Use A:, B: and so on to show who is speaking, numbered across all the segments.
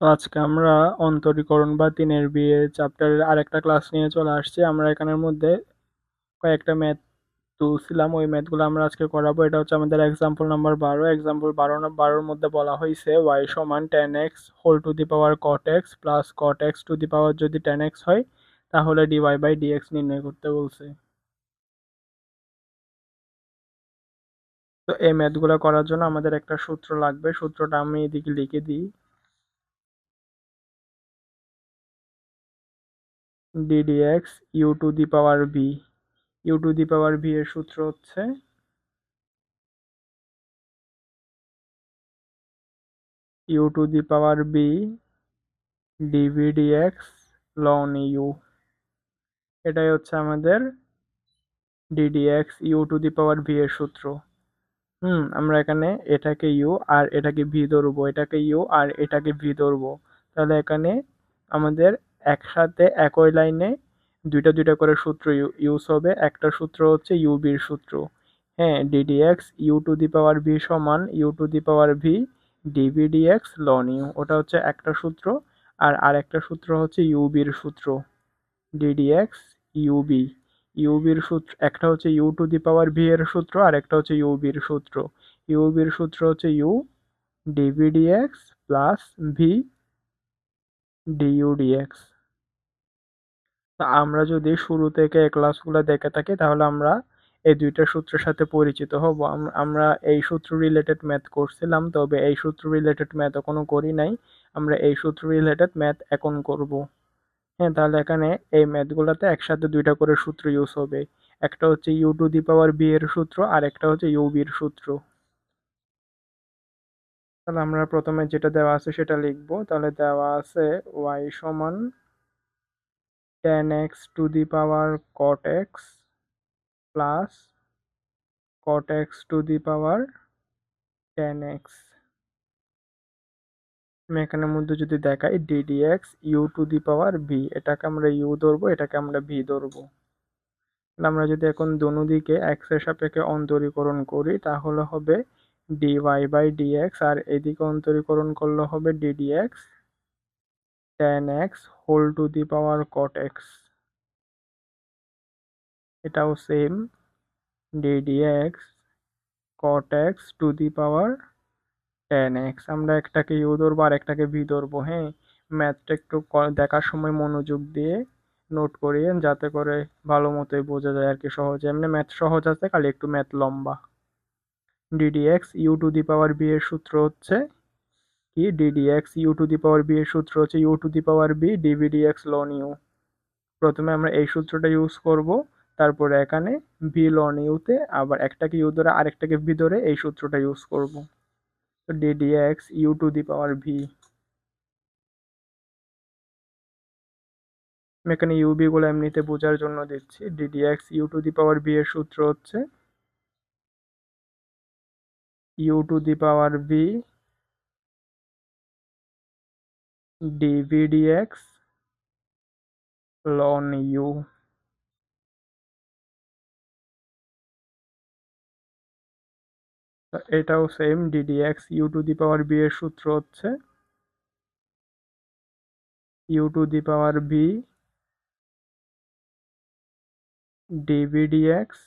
A: তো আজকে আমরা অন্তরীকরণ বা তিনের বিয়ে চ্যাপ্টারের আরেকটা ক্লাস নিয়ে চলে আসছি। আমরা এখানের মধ্যে কয়েকটা ম্যাথ তুলছিলাম। ওই ম্যাথগুলো আমরা আজকে করাবো। এটা হচ্ছে আমাদের এক্সাম্পল নাম্বার বারো। এক্সাম্পল বারো বারোর মধ্যে বলা হয়েছে ওয়াই সমান tan x whole to the power cot x plus cot x to the power যদি টেন এক্স হয়, তাহলে ডিওয়াই বাই ডিএক্স নির্ণয় করতে বলছে। তো এই ম্যাথগুলো করার জন্য আমাদের একটা সূত্র লাগবে। সূত্রটা আমি এদিকে লিখে দিই। Ddx u to the power b. u to the power b এর সূত্র হচ্ছে u to the power b dv dx ln u. এটাই হচ্ছে আমাদের ddx u to the power b এর সূত্র। হুম, আমরা এখানে এটাকে u আর এটাকে v ধরবো। এটাকে u আর এটাকে v ধরবো। তাহলে এখানে আমাদের একসাথে একই লাইনে দুইটা দুইটা করে সূত্র ইউজ হবে। একটা সূত্র হচ্ছে ইউবির সূত্র। হ্যাঁ d d x u to the power v সমান u to the power v d v d x ln u ওটা হচ্ছে একটা সূত্র আর আরেকটা সূত্র হচ্ছে ইউবির সূত্র। ডিডিএক্স ইউবি ইউবির সূত্র, একটা হচ্ছে u to the power v এর সূত্র আর একটা হচ্ছে ইউবির সূত্র। ইউবির সূত্র হচ্ছে u d v d x plus v d u d x আমরা যদি শুরু থেকে এই ক্লাসগুলো দেখে থাকি, তাহলে আমরা এই দুইটা সূত্রের সাথে পরিচিত হব। আমরা এই সূত্র রিলেটেড ম্যাথ করছিলাম, তবে এই সূত্র রিলেটেড ম্যাথ এখনও করি নাই। আমরা এই সূত্র রিলেটেড ম্যাথ এখন করব। হ্যাঁ তাহলে এখানে এই ম্যাথগুলোতে একসাথে দুইটা করে সূত্র ইউজ হবে। একটা হচ্ছে u to the power b এর সূত্র, আর একটা হচ্ছে ইউ বির সূত্র। তাহলে আমরা প্রথমে যেটা দেওয়া আছে সেটা লিখব। তাহলে দেওয়া আছে ওয়াই সমান tan x to the power cot x plus cot x to the power tan x এখানের মধ্যে যদি দেখাই d d x u to the power v এটাকে আমরা ইউ ধরবো, এটাকে আমরা ভি ধরবো। আমরা যদি এখন দোনো দিকে এক্সের সাপেক্ষে অন্তরীকরণ করি, তাহলে হবে d y by d x আর এদিকে অন্তরীকরণ করলে হবে d d x tan x whole to the power cot x এটাও same d d x cot x to the power tan x আমরা একটাকে ইউ ধরবো আর একটাকে ভি ধরবো হ্যাঁ? ম্যাথটা একটু দেখার সময় মনোযোগ দিয়ে নোট করিয়েন যাতে করে ভালো মতোই বোঝা যায় আর কি সহজে। এমনি ম্যাথ সহজ আছে, খালি একটু ম্যাথ লম্বা। D d x u to the power b এর সূত্র হচ্ছে কি? D d x u to the power b এর সূত্র হচ্ছে u to the power b d v d x ln u প্রথমে আমরা এই সূত্রটা ইউজ করব, তারপরে এখানে ভি লন ইউতে আবার একটাকে ইউ ধরে আরেকটাকে ভি ধরে এই সূত্রটা ইউজ করব। তো d d x u to the power v আমি এখানে ইউবি গুলো এমনিতে বোঝার জন্য দিচ্ছি। D d x u to the power b এর সূত্র হচ্ছে u to the power b d v d x ln u এটাও same d d x u to the power b এর সূত্র হচ্ছে। U to the power b d v d x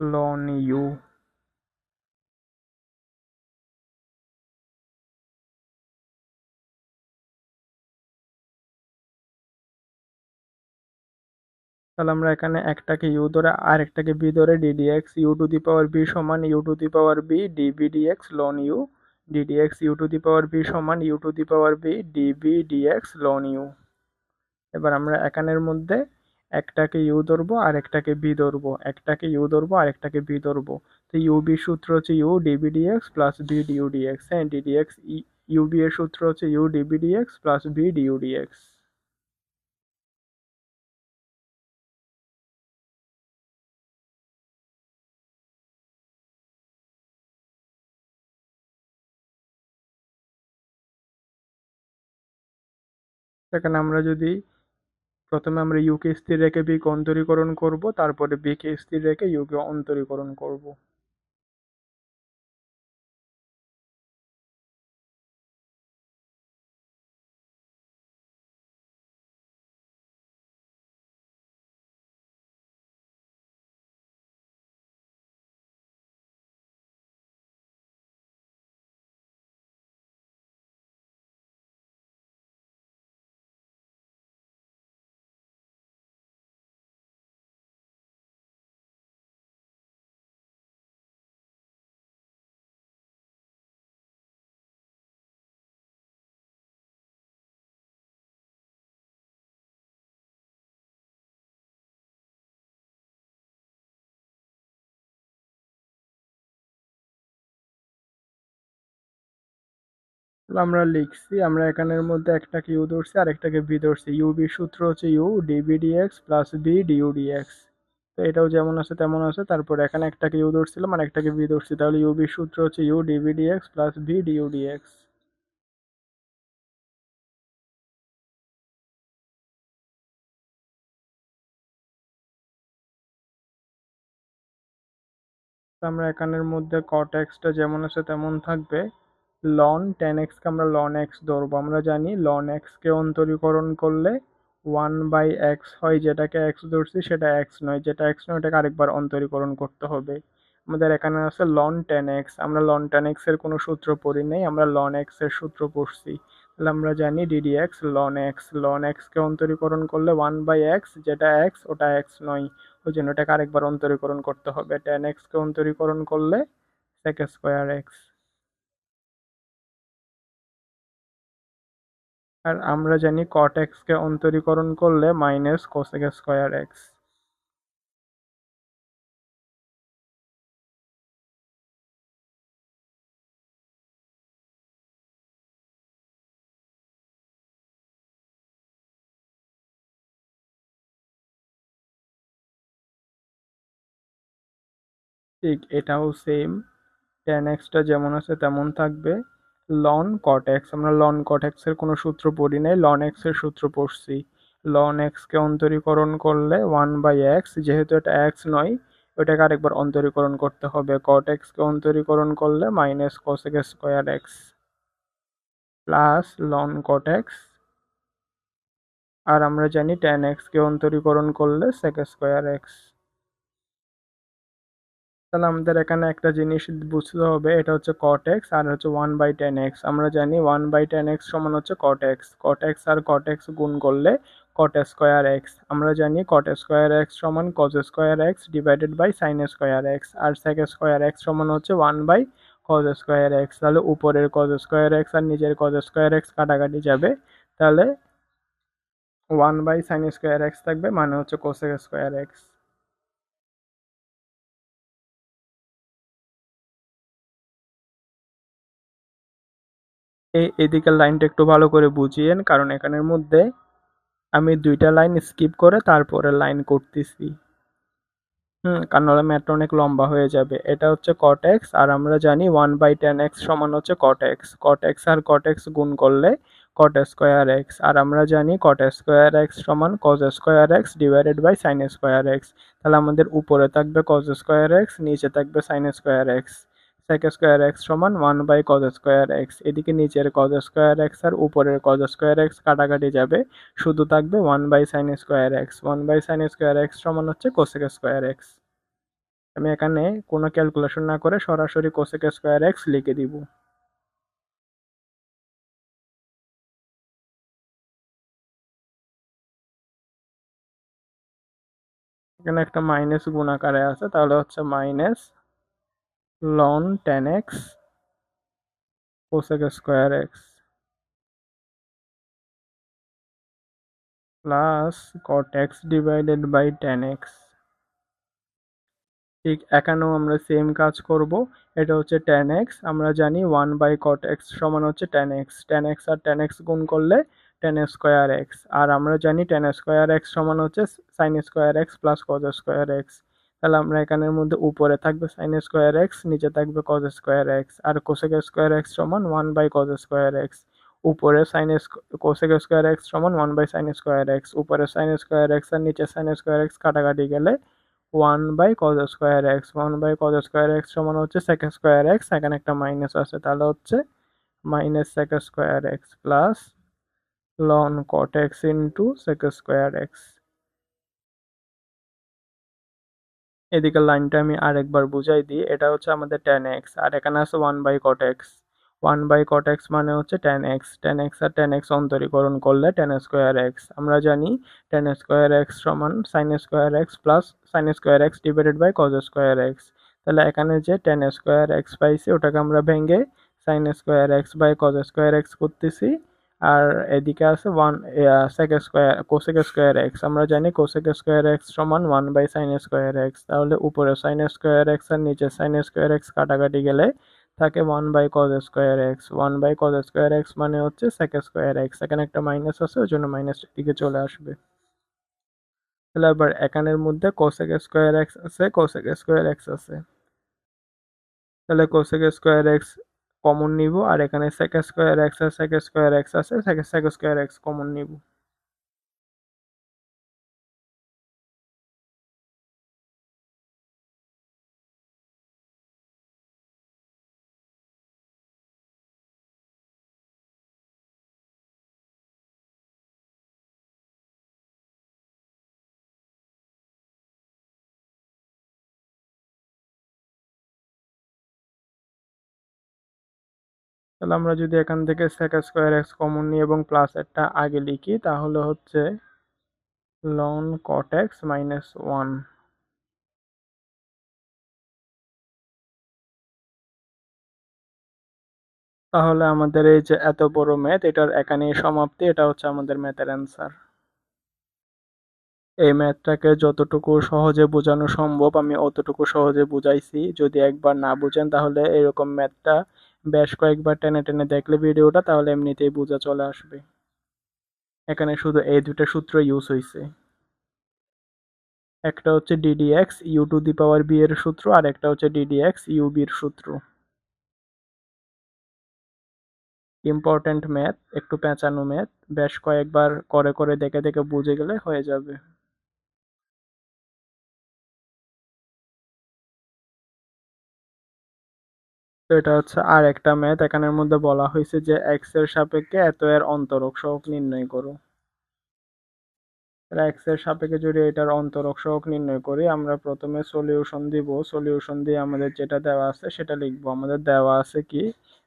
A: ln u তাহলে আমরা এখানে একটাকে you ধরে আর একটাকে বি ধরে d d x u to the power b সমান u to the power b d b d x ln u d d x u to the power b সমান u to the power b d b d x ln u এবার আমরা এখানের মধ্যে একটাকে you ধরবো আর একটাকে B ধরবো, একটাকে ইউ ধরবো আর একটাকে বি ধরবো। তো ইউ বি সূত্র হচ্ছে u d b d x plus b d u d x হ্যাঁ d d x u b এর সূত্র হচ্ছে u d b d x plus b d u d x সেখানে আমরা যদি প্রথমে আমরা ইউকে স্থির রেখে বিকে অন্তরীকরণ করব, তারপরে বিকে স্থির রেখে ইউকে অন্তরীকরণ করব। আমরা লিখছি, আমরা এখানের মধ্যে একটাকে ইউ ধরছি আর একটাকে ভি ধরছি। ইউ বি সূত্র হচ্ছে u d b d x plus b d u d x তো এটাও যেমন আছে তেমন আছে, তারপর এখানে একটাকে ইউ ধরছিলাম আর একটাকে ভি ধরছি। তাহলে ইউ বি সূত্র হচ্ছে u d b d x plus v d u d x আমরা এখানের মধ্যে কট এক্সটা যেমন আছে তেমন থাকবে। লন টেন এক্সকে আমরা লন এক্স ধরবো, আমরা জানি লন এক্সকে অন্তরীকরণ করলে ওয়ান বাই এক্স হয় যেটাকে এক্স ধরছি সেটা এক্স নয়, যেটা এক্স নয় ওটাকে আরেকবার অন্তরীকরণ করতে হবে। আমাদের এখানে আছে লন টেন এক্স আমরা লন টেন এক্সের কোনো সূত্র পড়ি নাই, আমরা লন এক্সের সূত্র পড়ছি। তাহলে আমরা জানি d d x ln x ln এক্সকে অন্তরীকরণ করলে ওয়ান বাই এক্স যেটা এক্স ওটা এক্স নয়। ওই জন্য ওটাকে আরেকবার অন্তরীকরণ করতে হবে। টেন এক্সকে অন্তরীকরণ করলে সেক স্কোয়ার এক্স আর আমরা জানি কট এক্সকে অন্তরীকরণ করলে মাইনাস কোসেক স্কোয়ার এক্স ঠিক, এটাও সেম টেন এক্সটা যেমন আছে তেমন থাকবে। লন কট এক্স আমরা লন কট এক্সের কোনো সূত্র পড়ি নাই। লন এক্সের সূত্র পড়ছি। লন এক্সকে অন্তরীকরণ করলে ওয়ান বাই এক্স, যেহেতু এটা এক্স নয় ওটাকে আরেকবার অন্তরীকরণ করতে হবে। কট এক্সকে অন্তরীকরণ করলে minus cosec square x plus ln cot x আর আমরা জানি টেন এক্সকে অন্তরীকরণ করলে সেক স্কোয়ার এক্স। তাহলে আমাদের এখানে একটা জিনিস বুঝতে হবে, এটা হচ্ছে কট এক্স আর হচ্ছে ওয়ান বাই টেন এক্স আমরা জানি ওয়ান বাই টেন এক্স সমান হচ্ছে কট এক্স কট এক্স আর কট এক্স গুণ করলে কট স্কোয়ার এক্স আমরা জানি কট স্কোয়ার এক্স সমান cos square x divided by sin square x R sec square x সমান হচ্ছে one by cos square x তাহলে উপরের কজ স্কোয়ার এক্স আর নিচের কজ স্কোয়ার এক্স কাটাকাটি যাবে। তাহলে one by sin square x থাকবে মানে হচ্ছে কোসেক স্কোয়ার এক্স এদিকের লাইনটা একটু ভালো করে বুঝিয়েন, কারণ এখানের মধ্যে আমি দুইটা লাইন স্কিপ করে তারপরে লাইন করতেছি। হুম, কারণ হলে ম্যাথটা অনেক লম্বা হয়ে যাবে। এটা হচ্ছে কট এক্স আর আমরা জানি ওয়ান বাই টেন এক্স সমান হচ্ছে কট এক্স কট এক্স আর কট এক্স গুণ করলে কট স্কোয়ার এক্স আর আমরা জানি কট স্কোয়ার এক্স সমান cos square x divided by sin square x তাহলে আমাদের উপরে থাকবে কজ স্কোয়ার এক্স নিচে থাকবে sin square x sec square x সমান one by cos square x এদিকে নিচের কজ স্কোয়ার এক্স আর উপরের কজ স্কোয়ার এক্স কাটাকাটি যাবে। শুধু থাকবে one by sin square x one by sin square x সমান হচ্ছে কোসেক স্কোয়ার এক্স আমি এখানে কোনো ক্যালকুলেশন না করে সরাসরি কোসেক স্কোয়ার এক্স লিখে দিব। এখানে একটা মাইনাস গুণাকারে আছে, তাহলে হচ্ছে minus ln tan x cosec square x plus cot x divided by tan x. ঠিক এখানেও আমরা সেম কাজ করব। এটা হচ্ছে ট্যান এক্স আমরা জানি ওয়ান বাই কট এক্স সমান হচ্ছে ট্যান এক্স ট্যান এক্স আর ট্যান এক্স গুণ করলে টেন স্কোয়ার এক্স আর আমরা জানি টেন স্কোয়ার এক্স সমান হচ্ছে sin square x plus cos square x তাহলে আমরা এখানের মধ্যে উপরে থাকবে সাইন স্কোয়ার এক্স নিচে থাকবে কজ স্কোয়ার এক্স আর কোসেক স্কোয়ার এক্স সমান one by cos square x উপরে সাইন কোসেক স্কোয়ার এক্স সমান one by sin square x উপরে সাইন স্কোয়ার এক্স আর নিচে সাইন স্কোয়ার এক্স কাটাকাটি গেলে one by cos square x one by cos square x সমান হচ্ছে সেক স্কোয়ার এক্স এখানে একটা মাইনাস আছে, তাহলে হচ্ছে minus sec square x plus ln cot x into sec square x এদিকের লাইনটা আমি আরেকবার বুঝাই দিই, এটা হচ্ছে আমাদের টেন এক্স আর এখানে আছে one by cot x one by cot x মানে হচ্ছে টেন এক্স টেন এক্স আর টেন এক্স অন্তরীকরণ করলে টেন স্কোয়ার এক্স আমরা জানি টেন স্কোয়ার এক্স সমান sin square x plus sin square x divided by cos square x তাহলে এখানে যে টেন স্কোয়ার এক্স পাইছি, ওটাকে আমরা ভেঙে sin square x by cos square x করতেছি। আর এদিকে আছে one sec square cosec square x আমরা জানি কোসেক স্কোয়ার এক্স সমান one by sin square x তাহলে উপরে সাইন স্কোয়ার এক্স আর নিচে সাইন স্কোয়ার এক্স কাটাকাটি গেলে থাকে one by cos square x one by cos square x মানে হচ্ছে সেক স্কোয়ার এক্স এখানে একটা মাইনাস আছে ওই জন্য মাইনাস দিকে চলে আসবে তাহলে আবার এখানের মধ্যে কোসেক স্কোয়ার এক্স আছে কোসেক স্কোয়ার এক্স আছে তাহলে কোসেক স্কোয়ার এক্স কমন নিব, আর এখানে সেক স্কোয়ার এক্স আর সেক স্কোয়ার এক্স আছে সেক স্কোয়ার এক্স কমন নিব। তাহলে আমরা যদি এখান থেকে সেক স্কোয়ার এক্স কমন নিই এবং প্লাস একটা আগে লিখি, তাহলে হচ্ছে ln cot x minus one তাহলে আমাদের এই যে এত বড় ম্যাথ এটার এখানেই সমাপ্তি, এটা হচ্ছে আমাদের ম্যাথের অ্যান্সার এই ম্যাথটাকে যতটুকু সহজে বোঝানো সম্ভব, আমি অতটুকু সহজে বুঝাইছি। যদি একবার না বুঝেন, তাহলে এরকম ম্যাথটা বেশ কয়েকবার টেনে টেনে দেখলে ভিডিওটা, তাহলে এমনিতেই বোঝা চলে আসবে। এখানে শুধু এই দুটা সূত্র ইউজ হয়েছে একটা হচ্ছে d d x u to the power v এর সূত্র, আর একটা হচ্ছে ডিডিএক্স ইউ বির সূত্র। ইম্পর্ট্যান্ট ম্যাথ একটু পেঁচানো ম্যাথ বেশ কয়েকবার করে করে দেখে দেখে বুঝে গেলে হয়ে যাবে। তো এটা হচ্ছে আর একটা ম্যাথ। এখানের মধ্যে বলা হয়েছে যে এক্সের সাপেক্ষে এত এর অন্তরক সহগ নির্ণয় করো। এক্সের সাপেক্ষে যদি এটার অন্তরক সহগ নির্ণয় করি, আমরা প্রথমে সলিউশন দিব। সলিউশন দিয়ে আমাদের যেটা দেওয়া আছে সেটা লিখব। আমাদের দেওয়া আছে কি?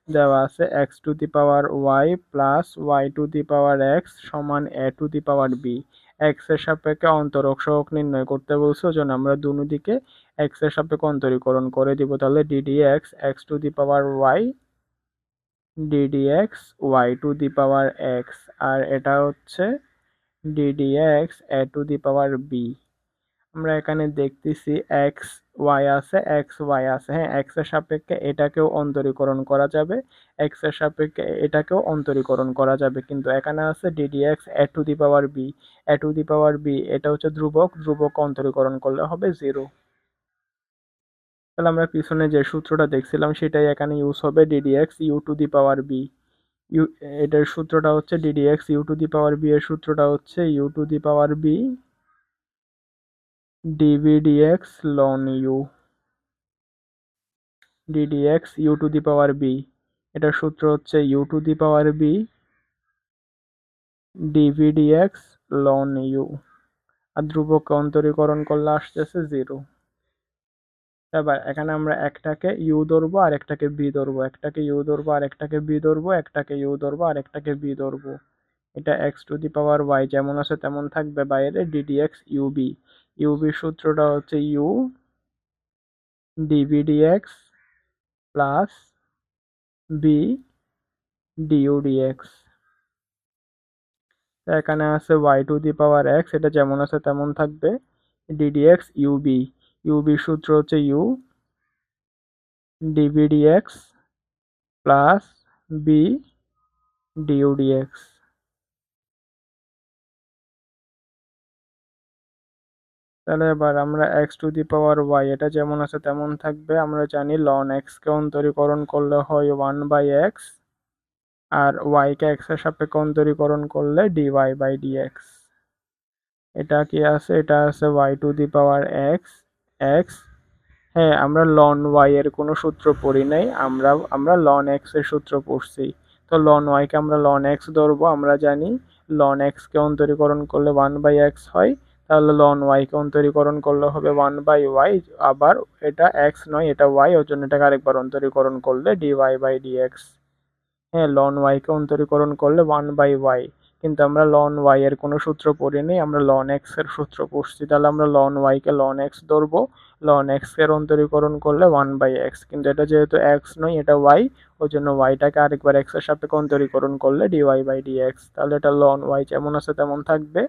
A: দেওয়া আছে x to the power y plus y to the power x সমান a to the power B এক্সের সাপেক্ষে অন্তরক সহগ নির্ণয় করতে বলছে ওই জন্য আমরা দুনো দিকে এক্সের সাপেক্ষে অন্তরীকরণ করে দিব, তাহলে d d x x to the power y d d x y to the power x আর এটা হচ্ছে d d x a to the power b আমরা এখানে দেখতেছি এক্স ওয়াই আছে এক্স ওয়াই আছে হ্যাঁ এক্সের সাপেক্ষে এটাকেও অন্তরীকরণ করা যাবে এক্সের সাপেক্ষে এটাকেও অন্তরীকরণ করা যাবে, কিন্তু এখানে আছে d d x a to the power b a to the power b এটা হচ্ছে ধ্রুবক ধ্রুবক অন্তরীকরণ করলে হবে জিরো তাহলে আমরা পিছনে যে সূত্রটা দেখছিলাম, সেটাই এখানে ইউজ হবে d d x u to the power v u এটার সূত্রটা হচ্ছে d d x u to the power v এর সূত্রটা হচ্ছে u to the power v d v d x ln u d d x u to the power v এটার সূত্র হচ্ছে u to the power v d v d x ln u আর ধ্রুবক অন্তরীকরণ করলে আসতেছে জিরো এবার এখানে আমরা একটাকে ইউ ধরবো আর একটাকে বি ধরবো। একটাকে ইউ ধরবো আর একটাকে বি ধরবো, একটাকে ইউ ধরবো আর একটাকে বি ধরবো। এটা x to the power y যেমন আছে তেমন থাকবে বাইরে ডিডিএক্স ইউবি ইউবি সূত্রটা হচ্ছে u d v d x plus v d u d x এখানে আছে y to the power x এটা যেমন আছে তেমন থাকবে ডিডিএক্স ইউবি ইউবি সূত্র হচ্ছে u d v d x plus v d u d x তাহলে এবার আমরা x to the power y এটা যেমন আছে তেমন থাকবে। আমরা জানি লন এক্সকে অন্তরীকরণ করলে হয় ওয়ান বাই এক্স আর ওয়াইকে এক্সের সাপেক্ষে অন্তরীকরণ করলে ডিওয়াই বাই ডিএক্স এটা কি আছে? এটা আছে y to the power x x হ্যাঁ আমরা লন ওয়াই এর কোনো সূত্র পড়ি নাই। আমরা আমরা লন এক্সের সূত্র পড়ছি। তো লন ওয়াইকে আমরা লন এক্স ধরবো। আমরা জানি লন এক্সকে অন্তরীকরণ করলে ওয়ান বাই এক্স হয়। তাহলে লন ওয়াইকে অন্তরীকরণ করলে হবে ওয়ান বাই ওয়াই আবার এটা এক্স নয়, এটা ওয়াই ওর জন্য এটাকে আরেকবার অন্তরীকরণ করলে d y by d x হ্যাঁ লন ওয়াইকে অন্তরীকরণ করলে ওয়ান বাই ওয়াই কিন্তু আমরা লন ওয়াই এর কোনো সূত্র পড়ি পড়িনি আমরা লন এক্সের সূত্র পড়ছি। তাহলে আমরা লন ওয়াইকে লন এক্স ধরবো। লন এক্সের অন্তরীকরণ করলে ওয়ান বাই এক্স কিন্তু এটা যেহেতু এক্স নয়, এটা ওয়াই ওই জন্য ওয়াইটাকে আরেকবার এক্সের সাপেক্ষে অন্তরীকরণ করলে d y by d x তাহলে এটা লন ওয়াই যেমন আছে তেমন থাকবে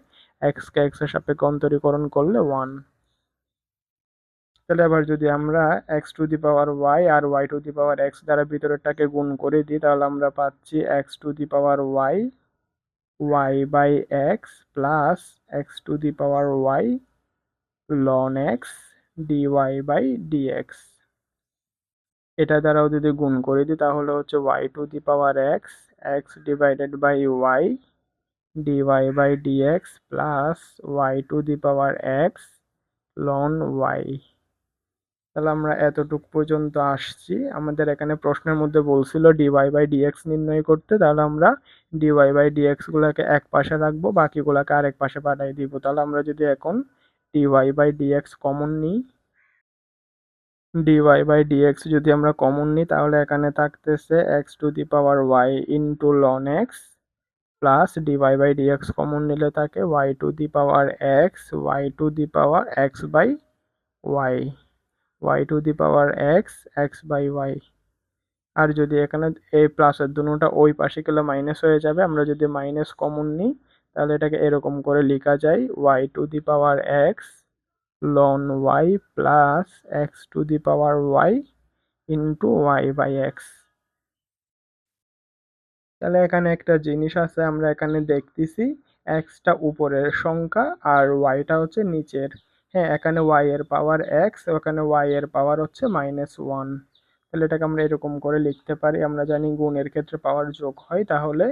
A: এক্সকে এক্সের সাপেক্ষে অন্তরীকরণ করলে ওয়ান তাহলে এবার যদি আমরা x to the power y R y to the power x দ্বারা ভিতরেরটাকে গুণ করে দিই, তাহলে আমরা পাচ্ছি x to the power y y by x plus x to the power y ln x d y by d x এটা দ্বারাও যদি গুণ করে দিই, তাহলে হচ্ছে y to the power x x divided by y d y by d x plus y to the power x ln y তাহলে আমরা এতটুক পর্যন্ত আসছি। আমাদের এখানে প্রশ্নের মধ্যে বলছিল ডিওয়াই বাই ডিএক্স নির্ণয় করতে, তাহলে আমরা ডিওয়াই বাই ডিএক্স গুলাকে এক পাশে রাখব, বাকিগুলাকে আরেক পাশে পাঠিয়ে দিব। তাহলে আমরা যদি এখন d y by d x common নিই d y by d x যদি আমরা কমন নিই, তাহলে এখানে থাকতেছে x to the power y into ln x plus d y by d x common নিলে থাকে y to the power x y to the power x by y y to the power x x by y আর যদি এখানে এই প্লাসের দুটোটা ওই পাশে গেলে minus হয়ে যাবে, আমরা যদি মাইনাস কমন নিই, তাহলে এটাকে এরকম করে লেখা যায় y to the power x ln y plus x to the power y into y by x তাহলে এখানে একটা জিনিস আছে, আমরা এখানে দেখতেছি এক্সটা উপরের সংখ্যা আর ওয়াইটা হচ্ছে নিচের। হ্যাঁ এখানে ওয়াই এর পাওয়ার এক্স ওখানে ওয়াই এর পাওয়ার হচ্ছে মাইনাস ওয়ান তাহলে এটাকে আমরা এরকম করে লিখতে পারি, আমরা জানি গুণের ক্ষেত্রে পাওয়ার যোগ হয়, তাহলে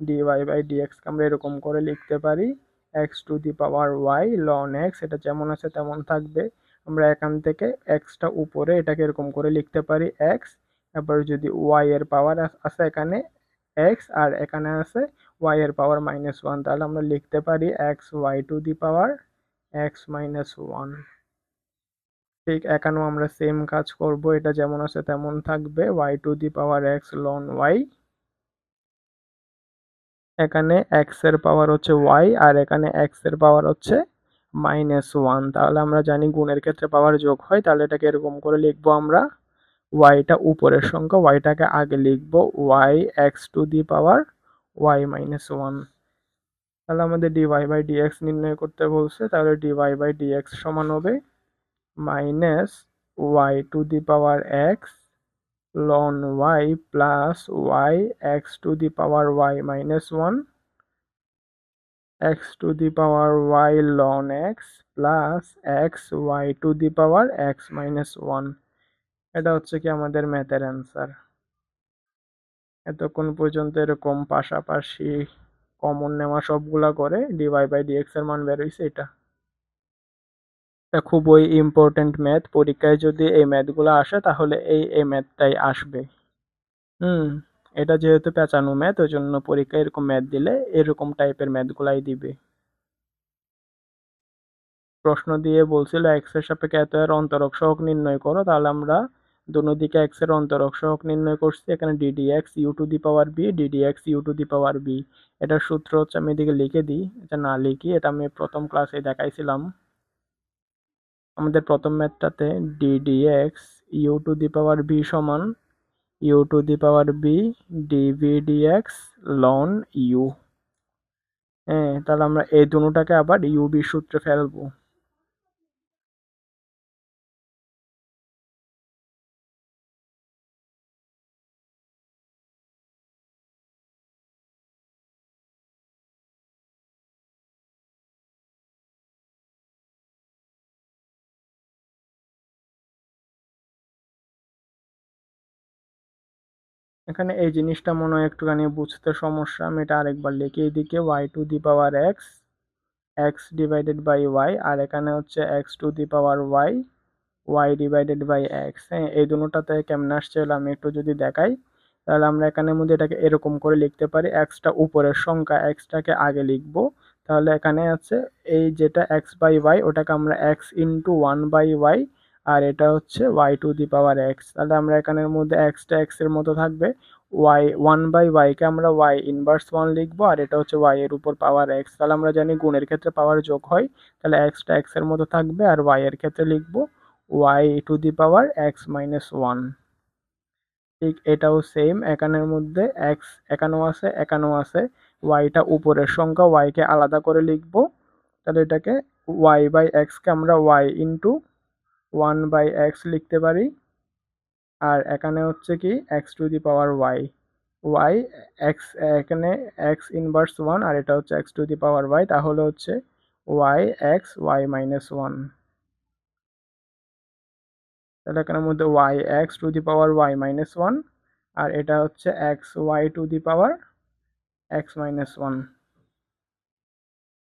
A: ডি ডিওয়াই বাই ডিএক্সকে আমরা এরকম করে লিখতে পারি x to the power y ln x এটা যেমন আছে তেমন থাকবে। আমরা এখান থেকে এক্সটা উপরে এটাকে এরকম করে লিখতে পারি এক্স এবার যদি ওয়াই এর পাওয়ার আছে এখানে এক্স আর এখানে আছে ওয়াই এর পাওয়ার মাইনাস ওয়ান তাহলে আমরা লিখতে পারি x y to the power x minus one ঠিক এখানেও আমরা সেম কাজ করব, এটা যেমন আছে তেমন থাকবে। Y to the power x ln y এখানে এক্সের পাওয়ার হচ্ছে ওয়াই আর এখানে এক্সের পাওয়ার হচ্ছে মাইনাস ওয়ান তাহলে আমরা জানি গুণের ক্ষেত্রে পাওয়ার যোগ হয়, তাহলে এটাকে এরকম করে লিখব আমরা। ওয়াইটা উপরের সংখ্যা ওয়াইটাকে আগে লিখব y x to the power y minus one তাহলে আমাদের ডিওয়াই বাই ডিএক্স নির্ণয় করতে বলছে, তাহলে ডিওয়াই বাই ডিএক্স সমান হবে minus y to the power x ln y plus y x to the power y minus one x to the power y ln x plus x y to the power x minus one এটা হচ্ছে কি আমাদের ম্যাথের answer এতক্ষণ পর্যন্ত এরকম পাশাপাশি common নেওয়া সবগুলা করে ডিওয়াই বাই ডিএক্স এর মান বের হয়েছে এটা। এটা খুবই ইম্পর্টেন্ট ম্যাথ পরীক্ষায় যদি এই ম্যাথগুলো আসে, তাহলে এই এই ম্যাথটাই আসবে। হুম, এটা যেহেতু পেঁচানো ম্যাথ ওই জন্য পরীক্ষায় এরকম ম্যাথ দিলে এরকম টাইপের ম্যাথগুলাই দিবে। প্রশ্ন দিয়ে বলছিল এক্সের সাপেক্ষে এত এর অন্তরক সহক নির্ণয় করো, তাহলে আমরা দুনো দিকে এক্সের অন্তরক সহক নির্ণয় করছি। এখানে d d x u to the power v d d x u to the power v এটার সূত্র হচ্ছে আমি এদিকে লিখে দিই। এটা না লিখি, এটা আমি প্রথম ক্লাসে দেখাইছিলাম। আমাদের প্রথম ম্যাথটাতে d d x u to the power v সমান u to the power v d v d x ln u হ্যাঁ তাহলে আমরা এই দুটাকে আবার ইউবি সূত্রে ফেলব। এখানে এই জিনিসটা মনে হয় একটুখানি বুঝতে সমস্যা। আমি এটা আরেকবার লিখি এদিকে y to the power x x divided by y আর এখানে হচ্ছে x to the power y y divided by x হ্যাঁ এই দুটোটাতে কেমন আসছে আমি একটু যদি দেখাই, তাহলে আমরা এখানের মধ্যে এটাকে এরকম করে লিখতে পারি এক্সটা উপরের সংখ্যা এক্সটাকে আগে লিখব। তাহলে এখানে আছে এই যেটা এক্স বাই ওয়াই ওটাকে আমরা x into one by y আর এটা হচ্ছে y to the power x তাহলে আমরা এখানের মধ্যে এক্সটা এক্সের মতো থাকবে। ওয়াই ওয়ান বাই ওয়াইকে আমরা ওয়াই ইনভার্স ওয়ান লিখব আর এটা হচ্ছে ওয়াই এর উপর পাওয়ার এক্স তাহলে আমরা জানি গুণের ক্ষেত্রে পাওয়ার যোগ হয়। তাহলে এক্সটা এক্সের মতো থাকবে আর ওয়াই এর ক্ষেত্রে লিখব y to the power x minus one ঠিক এটাও সেম এখানের মধ্যে এক্স একানো আছে একানো আছে। ওয়াইটা উপরের সংখ্যা ওয়াইকে আলাদা করে লিখব। তাহলে এটাকে ওয়াই বাই এক্সকে আমরা y into one by x লিখতে পারি। আর এখানে হচ্ছে কি, x to the power y. Y, x, এখানে এক্স ইনভার্স ওয়ান আর এটা হচ্ছে x to the power y. তাহলে হচ্ছে y x, y minus one. তাহলে এখানের মধ্যে y x to the power y minus one. আর এটা হচ্ছে x, y to the power x minus one.